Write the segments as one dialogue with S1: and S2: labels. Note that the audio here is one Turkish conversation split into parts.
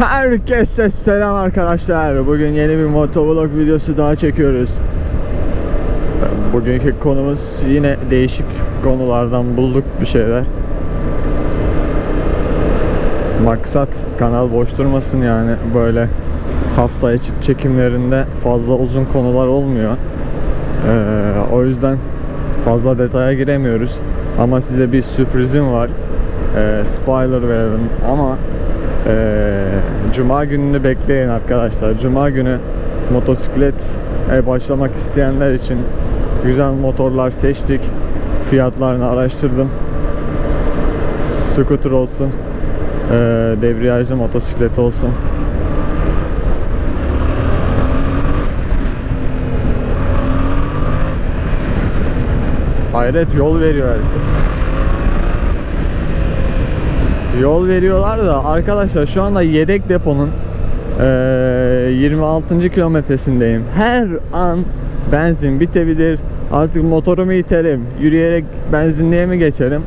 S1: Herkese selam arkadaşlar. Bugün yeni bir motovlog videosu daha çekiyoruz. Bugünkü konumuz yine değişik konulardan bulduk bir şeyler. Maksat kanal boş durmasın yani böyle hafta içi çekimlerinde fazla uzun konular olmuyor. Ee, o yüzden fazla detaya giremiyoruz. Ama size bir sürprizim var. Ee, spoiler verelim ama ee, Cuma gününü bekleyin arkadaşlar. Cuma günü motosiklet başlamak isteyenler için güzel motorlar seçtik. Fiyatlarını araştırdım. Scooter olsun, ee, debriyajlı motosiklet olsun. Hayret yol veriyor herkes. Yol veriyorlar da arkadaşlar şu anda yedek deponun eee, 26. kilometresindeyim. Her an benzin bitebilir. Artık motorumu iterim. Yürüyerek benzinliğe mi geçerim?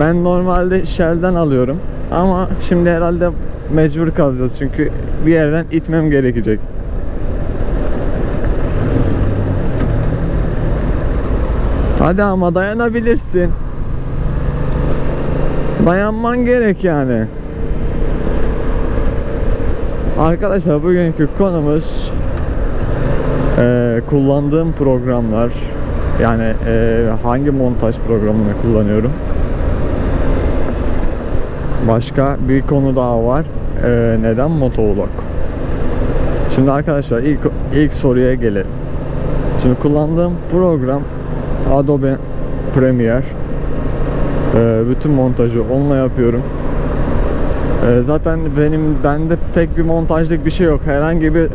S1: Ben normalde Shell'den alıyorum. Ama şimdi herhalde mecbur kalacağız çünkü bir yerden itmem gerekecek. Hadi ama dayanabilirsin. Dayanman gerek yani. Arkadaşlar bugünkü konumuz eee, kullandığım programlar yani eee, hangi montaj programını kullanıyorum. Başka bir konu daha var. Eee, neden motovlog? Şimdi arkadaşlar ilk ilk soruya gelelim. Şimdi kullandığım program Adobe Premiere. Ee, bütün montajı onunla yapıyorum. Ee, zaten benim bende pek bir montajlık bir şey yok. Herhangi bir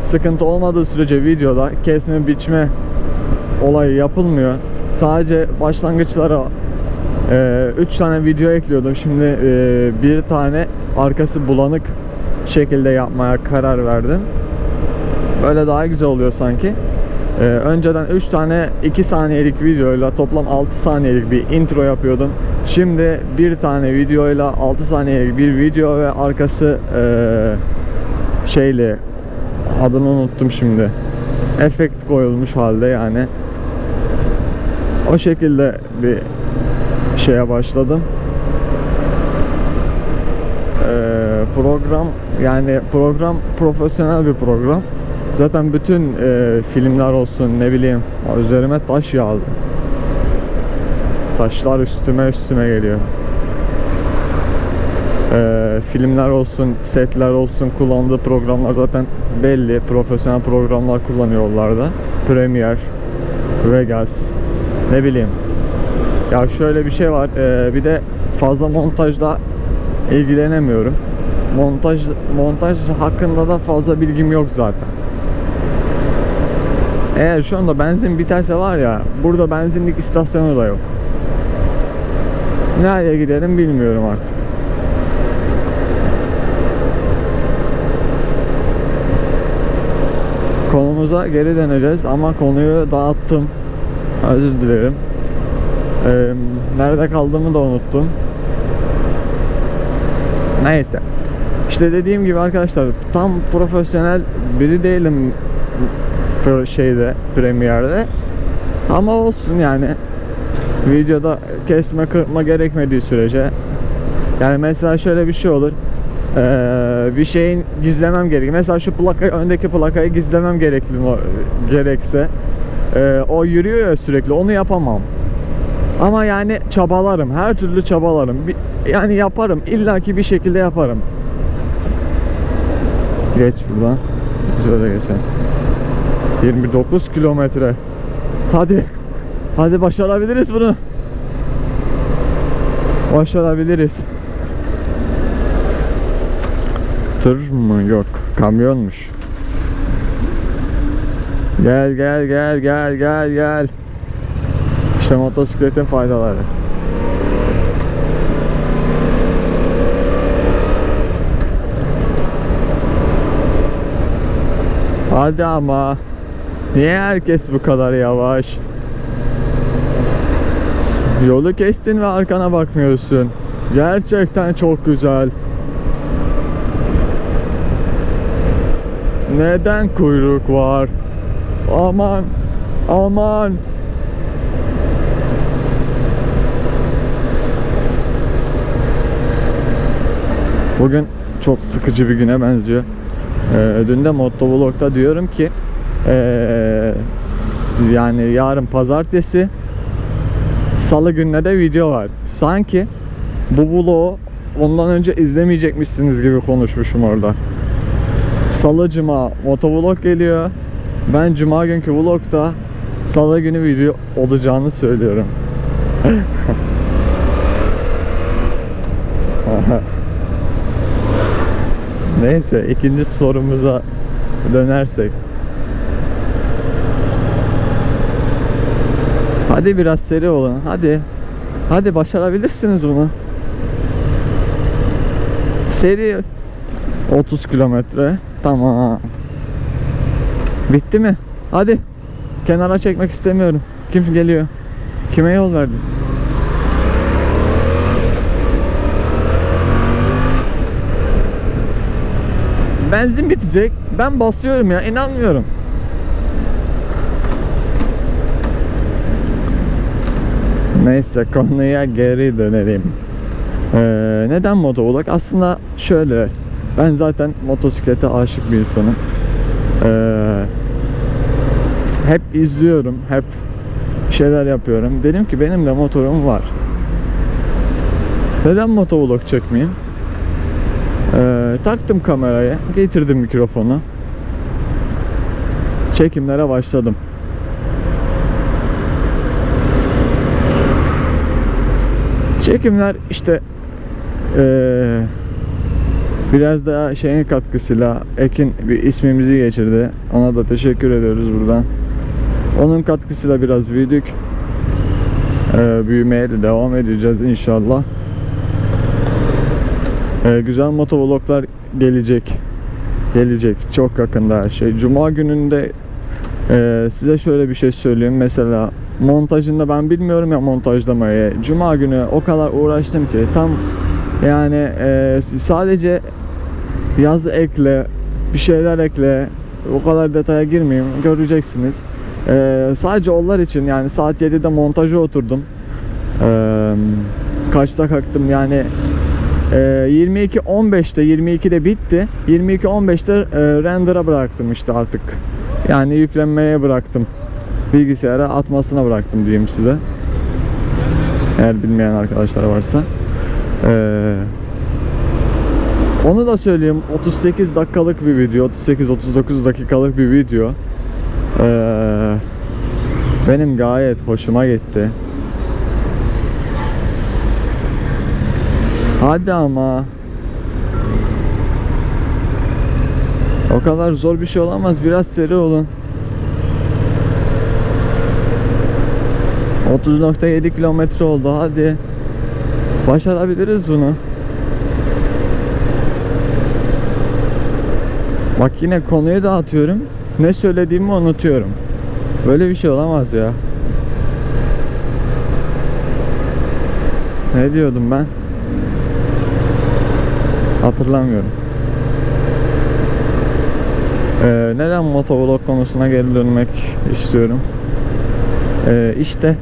S1: sıkıntı olmadığı sürece videoda kesme biçme olayı yapılmıyor. Sadece başlangıçlara 3 tane video ekliyordum. Şimdi e, bir tane arkası bulanık şekilde yapmaya karar verdim. Böyle daha güzel oluyor sanki. Ee, önceden 3 tane 2 saniyelik videoyla toplam 6 saniyelik bir intro yapıyordum. Şimdi bir tane videoyla 6 saniyelik bir video ve arkası eee, şeyle adını unuttum şimdi. Efekt koyulmuş halde yani. O şekilde bir şeye başladım. Eee, program yani program profesyonel bir program. Zaten bütün e, filmler olsun ne bileyim üzerime taş yağdı. Taşlar üstüme üstüme geliyor. E, filmler olsun, setler olsun kullandığı programlar zaten belli. Profesyonel programlar kullanıyorlar da. Premiere, Vegas, ne bileyim. Ya şöyle bir şey var. e, bir de fazla montajla ilgilenemiyorum. Montaj montaj hakkında da fazla bilgim yok zaten. Eğer şu anda benzin biterse var ya burada benzinlik istasyonu da yok. Nereye giderim bilmiyorum artık. Konumuza geri döneceğiz ama konuyu dağıttım. Özür dilerim. Ee, nerede kaldığımı da unuttum. Neyse. İşte dediğim gibi arkadaşlar tam profesyonel biri değilim şeyde Premiere'de. Ama olsun yani. Videoda kesme kırpma gerekmediği sürece. Yani mesela şöyle bir şey olur. Ee, bir şeyin gizlemem gerekir. Mesela şu plakayı, öndeki plakayı gizlemem gerekli gerekse. Ee, o yürüyor ya sürekli. Onu yapamam. Ama yani çabalarım. Her türlü çabalarım. Yani yaparım. İlla ki bir şekilde yaparım. Geç buradan. Şöyle geçelim. 29 kilometre. Hadi. Hadi başarabiliriz bunu. Başarabiliriz. Tır mı? Yok. Kamyonmuş. Gel gel gel gel gel gel. İşte motosikletin faydaları. Hadi ama. Niye herkes bu kadar yavaş? Yolu kestin ve arkana bakmıyorsun. Gerçekten çok güzel. neden kuyruk var? Aman aman. Bugün çok sıkıcı bir güne benziyor. Ee, dün de Motovlog'da diyorum ki ee, yani yarın pazartesi salı gününe de video var. Sanki bu vlogu ondan önce izlemeyecekmişsiniz gibi konuşmuşum orada. Salı cuma motovlog geliyor. Ben cuma günkü vlogda salı günü video olacağını söylüyorum. Neyse ikinci sorumuza dönersek. Hadi biraz seri olun. Hadi. Hadi başarabilirsiniz bunu. Seri 30 kilometre. Tamam. Bitti mi? Hadi. Kenara çekmek istemiyorum. Kim geliyor? Kime yol verdin? Benzin bitecek. Ben basıyorum ya. inanmıyorum. Neyse konuya geri dönelim. Ee, neden motovlog? Aslında şöyle. Ben zaten motosiklete aşık bir insanım. Ee, hep izliyorum. Hep şeyler yapıyorum. Dedim ki benim de motorum var. Neden motovlog çekmeyeyim? Ee, taktım kamerayı, getirdim mikrofonu. Çekimlere başladım. Çekimler işte eee, biraz daha şeyin katkısıyla Ekin bir ismimizi geçirdi. Ona da teşekkür ediyoruz buradan. Onun katkısıyla biraz büyüdük. Eee, büyümeye de devam edeceğiz inşallah. Eee, güzel motovloglar gelecek. Gelecek çok yakında her şey. Cuma gününde ee, size şöyle bir şey söyleyeyim. Mesela montajında ben bilmiyorum ya montajlamayı. Cuma günü o kadar uğraştım ki tam yani e, sadece yazı ekle, bir şeyler ekle. O kadar detaya girmeyeyim. Göreceksiniz. Ee, sadece onlar için yani saat 7'de montaja oturdum. Ee, kaçta kalktım yani e, 22.15'te 22'de bitti. 22.15'te e, render'a bıraktım işte artık. Yani yüklenmeye bıraktım. Bilgisayara atmasına bıraktım diyeyim size. Eğer bilmeyen arkadaşlar varsa. Ee, onu da söyleyeyim. 38 dakikalık bir video. 38-39 dakikalık bir video. Ee, benim gayet hoşuma gitti. Hadi ama. O kadar zor bir şey olamaz. Biraz seri olun. 30.7 kilometre oldu. Hadi. Başarabiliriz bunu. Bak yine konuyu dağıtıyorum. Ne söylediğimi unutuyorum. Böyle bir şey olamaz ya. Ne diyordum ben? Hatırlamıyorum. Ee, neden motovlog konusuna geri dönmek istiyorum? Ee, işte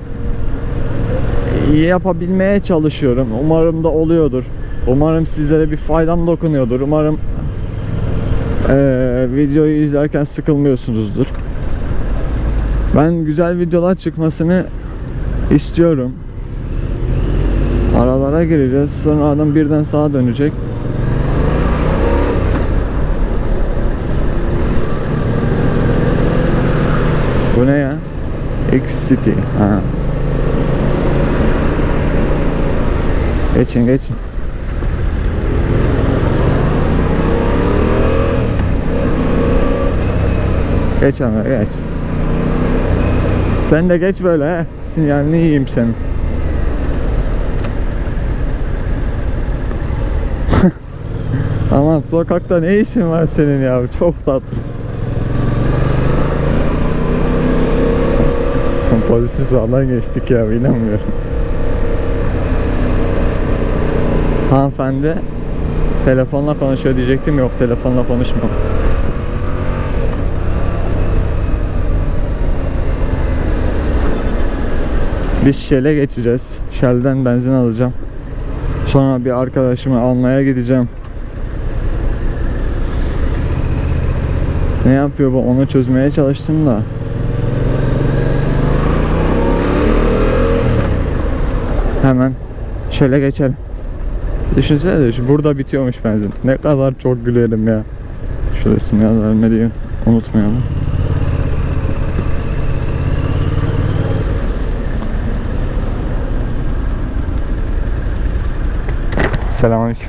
S1: yapabilmeye çalışıyorum. Umarım da oluyordur. Umarım sizlere bir faydam dokunuyordur. Umarım ee, videoyu izlerken sıkılmıyorsunuzdur. Ben güzel videolar çıkmasını istiyorum. Aralara gireceğiz. Sonra adam birden sağa dönecek. Bu ne ya? X City. Ha. Geçin geçin. Geç ama geç. Sen de geç böyle he. Sinyalini yiyeyim senin. Aman sokakta ne işin var senin ya? Çok tatlı. polisi sağdan geçtik ya inanmıyorum. Hanımefendi telefonla konuşuyor diyecektim yok telefonla konuşmam. Biz Shell'e geçeceğiz. Shell'den benzin alacağım. Sonra bir arkadaşımı almaya gideceğim. Ne yapıyor bu onu çözmeye çalıştım da Hemen şöyle geçelim. Düşünsene şu burada bitiyormuş benzin. Ne kadar çok gülerim ya. Şurasını yazarım ne. Unutmayalım. Selamünaleyküm.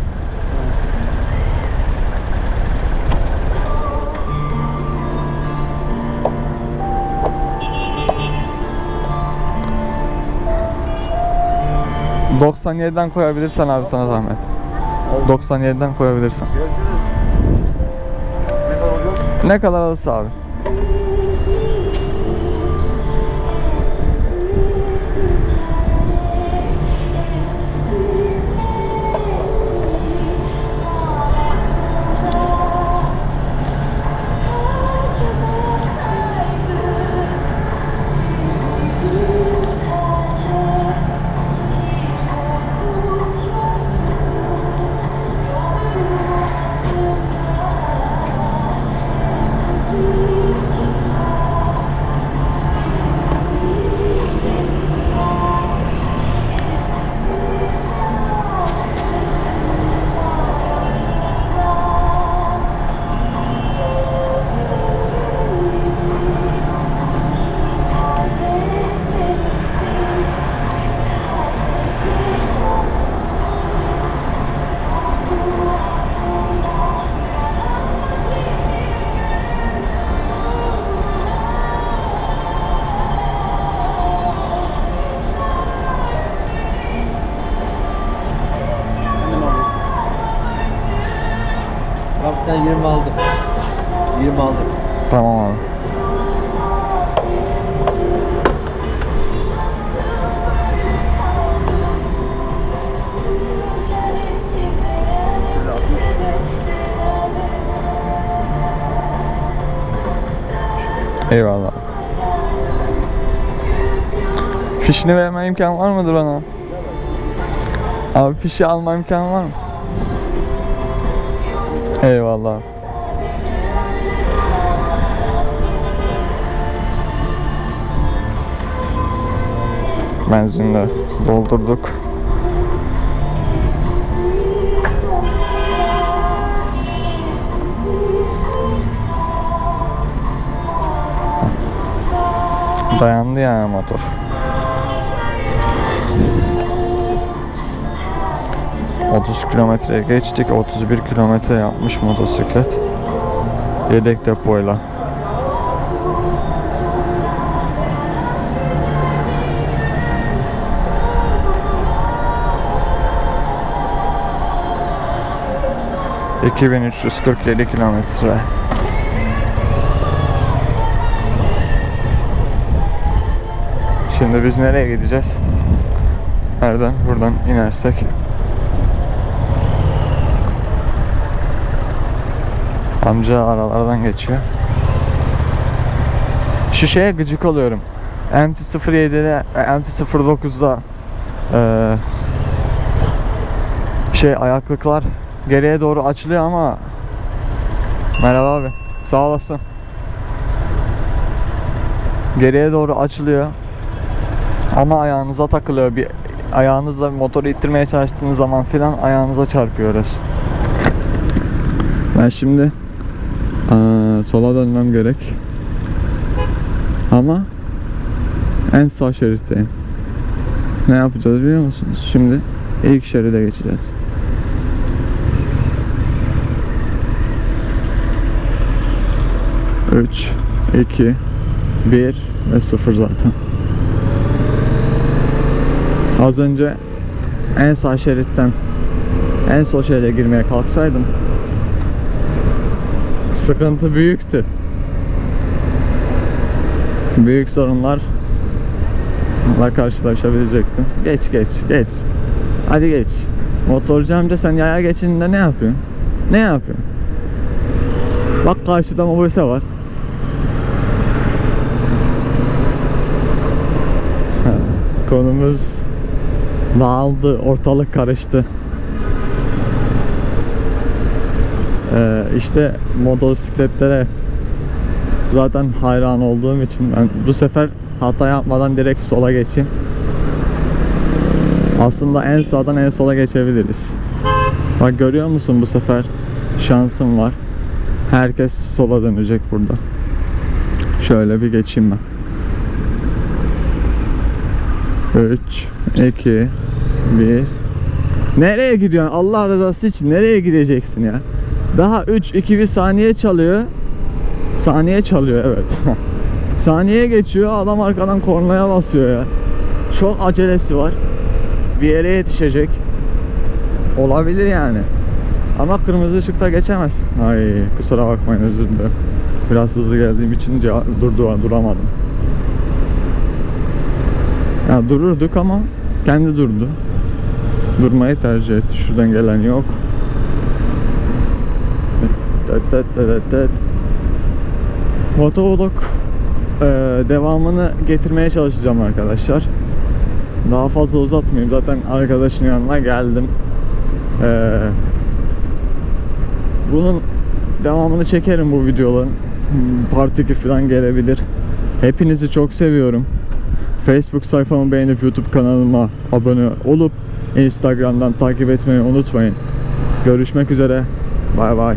S1: ...97'den koyabilirsen abi sana zahmet. 97'den koyabilirsen. Ne kadar alırsa abi.
S2: Abi sen 20 aldın. 20 aldın.
S1: Tamam abi. Eyvallah. Fişini verme imkan var mıdır bana? Abi fişi alma imkanı var mı? Eyvallah. Benzinle doldurduk. Dayandı yani motor. Otuz kilometreye geçtik. 31 kilometre yapmış motosiklet. Yedek depoyla. ...2347 kilometre. Şimdi biz nereye gideceğiz? Nereden? Buradan inersek. Amca aralardan geçiyor. Şu şeye gıcık oluyorum. MT-07'de, e, MT-09'da eee şey ayaklıklar geriye doğru açılıyor ama Merhaba abi. Sağ olasın. Geriye doğru açılıyor. Ama ayağınıza takılıyor. Bir ayağınızla motoru ittirmeye çalıştığınız zaman filan ayağınıza çarpıyor orası. Ben şimdi eee, sola dönmem gerek. Ama en sağ şeritteyim. Ne yapacağız biliyor musunuz? Şimdi ilk şeride geçeceğiz. Üç, iki, bir ve sıfır zaten. Az önce en sağ şeritten en sol şeride girmeye kalksaydım sıkıntı büyüktü. Büyük sorunlar la karşılaşabilecektim. Geç geç geç. Hadi geç. Motorcu amca sen yaya geçininde ne yapıyorsun? Ne yapıyorsun? Bak karşıda mobese var. konumuz dağıldı, ortalık karıştı. Ee, işte motosikletlere zaten hayran olduğum için ben bu sefer hata yapmadan direkt sola geçeyim. Aslında en sağdan en sola geçebiliriz. Bak görüyor musun bu sefer şansım var. Herkes sola dönecek burada. Şöyle bir geçeyim ben. 3, 2, 1. Nereye gidiyorsun? Allah rızası için nereye gideceksin ya? Daha 3, 2, 1 saniye çalıyor. Saniye çalıyor evet. saniye geçiyor adam arkadan kornaya basıyor ya. Çok acelesi var. Bir yere yetişecek. Olabilir yani. Ama kırmızı ışıkta geçemez. Ay kusura bakmayın özür dilerim. Biraz hızlı geldiğim için durdu duramadım. Ya dururduk ama kendi durdu. Durmayı tercih etti. Şuradan gelen yok. Tet tet tet tet. Motovlog eee, devamını getirmeye çalışacağım arkadaşlar. Daha fazla uzatmayayım. Zaten arkadaşın yanına geldim. Eee, bunun devamını çekerim bu videoların. Part 2 falan gelebilir. Hepinizi çok seviyorum. Facebook sayfamı beğenip YouTube kanalıma abone olup Instagram'dan takip etmeyi unutmayın. Görüşmek üzere. Bay bay.